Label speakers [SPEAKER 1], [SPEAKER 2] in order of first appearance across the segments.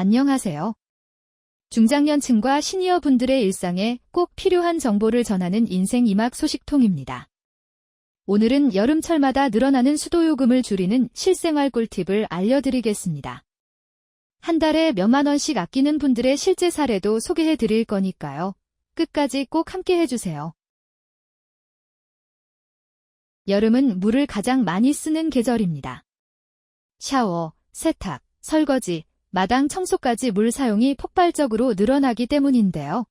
[SPEAKER 1] 안녕하세요. 중장년층과 시니어 분들의 일상에 꼭 필요한 정보를 전하는 인생 이막 소식통입니다. 오늘은 여름철마다 늘어나는 수도요금을 줄이는 실생활 꿀팁을 알려드리겠습니다. 한 달에 몇만 원씩 아끼는 분들의 실제 사례도 소개해 드릴 거니까요. 끝까지 꼭 함께 해주세요. 여름은 물을 가장 많이 쓰는 계절입니다. 샤워, 세탁, 설거지, 마당 청소까지 물 사용이 폭발적으로 늘어나기 때문인데요.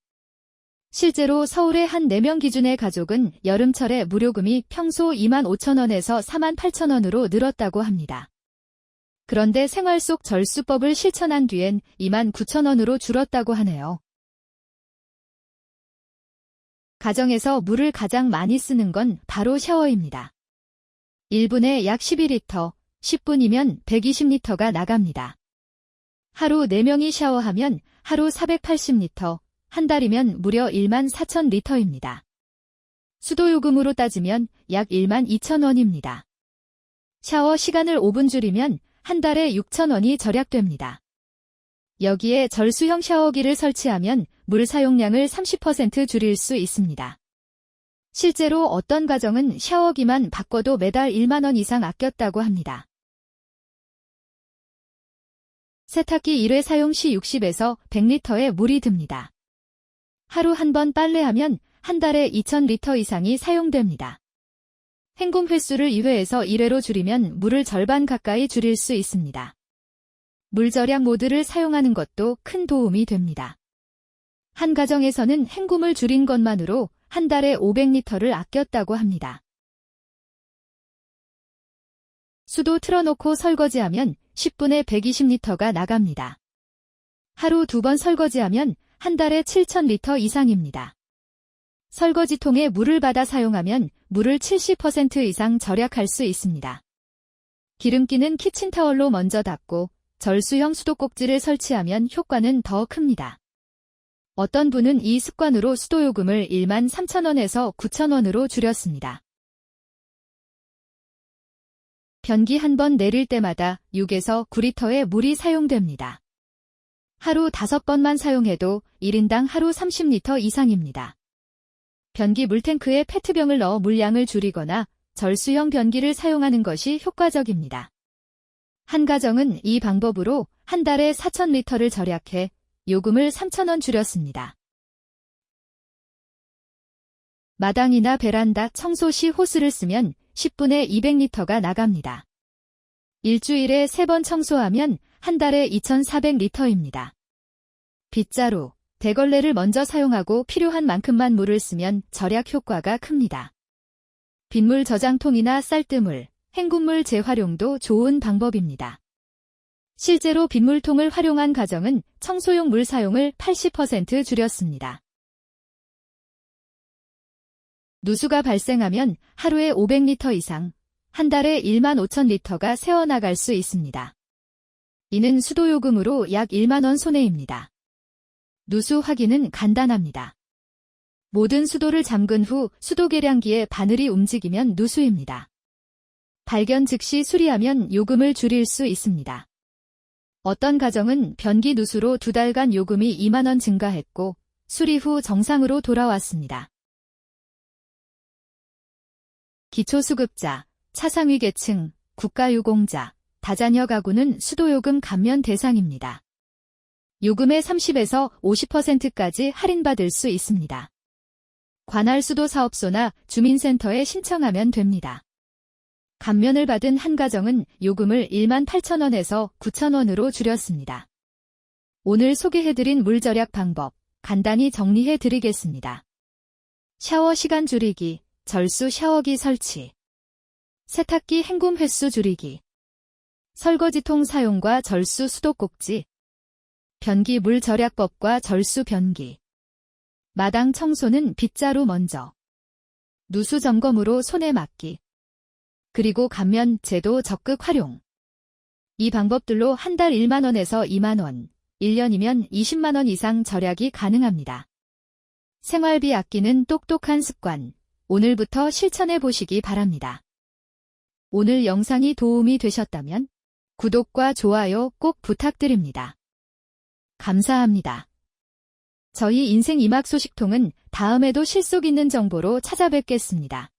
[SPEAKER 1] 실제로 서울의 한 4명 기준의 가족은 여름철에 무료금이 평소 2만 5천 원에서 4만 8천 원으로 늘었다고 합니다. 그런데 생활 속 절수법을 실천한 뒤엔 2만 9천 원으로 줄었다고 하네요. 가정에서 물을 가장 많이 쓰는 건 바로 샤워입니다. 1분에 약 12리터, 10분이면 120리터가 나갑니다. 하루 4명이 샤워하면 하루 480리터, 한 달이면 무려 1만 4천 리터입니다. 수도요금으로 따지면 약 1만 2천 원입니다. 샤워 시간을 5분 줄이면 한 달에 6천 원이 절약됩니다. 여기에 절수형 샤워기를 설치하면 물 사용량을 30% 줄일 수 있습니다. 실제로 어떤 가정은 샤워기만 바꿔도 매달 1만 원 이상 아꼈다고 합니다. 세탁기 1회 사용 시 60에서 100리터의 물이 듭니다. 하루 한 번 빨래하면 한 달에 2,000리터 이상이 사용됩니다. 헹굼 횟수를 2회에서 1회로 줄이면 물을 절반 가까이 줄일 수 있습니다. 물 절약 모드를 사용하는 것도 큰 도움이 됩니다. 한 가정에서는 헹굼을 줄인 것만으로 한 달에 500리터를 아꼈다고 합니다. 수도 틀어놓고 설거지하면 10분에 120리터가 나갑니다. 하루 두 번 설거지하면 한 달에 7,000리터 이상입니다. 설거지통에 물을 받아 사용하면 물을 70% 이상 절약할 수 있습니다. 기름기는 키친타월로 먼저 닦고 절수형 수도꼭지를 설치하면 효과는 더 큽니다. 어떤 분은 이 습관으로 수도요금을 1만 3천원에서 9천원으로 줄였습니다. 변기 한 번 내릴 때마다 6에서 9리터의 물이 사용됩니다. 하루 5번만 사용해도 1인당 하루 30리터 이상입니다. 변기 물탱크에 페트병을 넣어 물량을 줄이거나 절수형 변기를 사용하는 것이 효과적입니다. 한 가정은 이 방법으로 한 달에 4,000리터를 절약해 요금을 3,000원 줄였습니다. 마당이나 베란다 청소 시 호스를 쓰면 10분에 200리터가 나갑니다. 일주일에 3번 청소하면 한 달에 2,400리터입니다. 빗자루, 대걸레를 먼저 사용하고 필요한 만큼만 물을 쓰면 절약 효과가 큽니다. 빗물 저장통이나 쌀뜨물, 헹굼물 재활용도 좋은 방법입니다. 실제로 빗물통을 활용한 가정은 청소용 물 사용을 80% 줄였습니다. 누수가 발생하면 하루에 500리터 이상, 한 달에 1만 5천 리터가 새어나갈 수 있습니다. 이는 수도요금으로 약 1만 원 손해입니다. 누수 확인은 간단합니다. 모든 수도를 잠근 후 수도 계량기에 바늘이 움직이면 누수입니다. 발견 즉시 수리하면 요금을 줄일 수 있습니다. 어떤 가정은 변기 누수로 두 달간 요금이 2만 원 증가했고 수리 후 정상으로 돌아왔습니다. 기초수급자, 차상위 계층, 국가유공자, 다자녀 가구는 수도요금 감면 대상입니다. 요금의 30에서 50%까지 할인받을 수 있습니다. 관할 수도 사업소나 주민센터에 신청하면 됩니다. 감면을 받은 한 가정은 요금을 1만 8천원에서 9천원으로 줄였습니다. 오늘 소개해드린 물 절약 방법 간단히 정리해 드리겠습니다. 샤워 시간 줄이기, 절수 샤워기 설치, 세탁기 헹굼 횟수 줄이기, 설거지통 사용과 절수 수도꼭지, 변기 물 절약법과 절수 변기, 마당 청소는 빗자루 먼저, 누수 점검으로 손에 맞기, 그리고 감면 제도 적극 활용. 이 방법들로 한 달 1만원에서 2만원, 1년이면 20만원 이상 절약이 가능합니다. 생활비 아끼는 똑똑한 습관, 오늘부터 실천해 보시기 바랍니다. 오늘 영상이 도움이 되셨다면 구독과 좋아요 꼭 부탁드립니다. 감사합니다. 저희 인생 이막 소식통은 다음에도 실속 있는 정보로 찾아뵙겠습니다.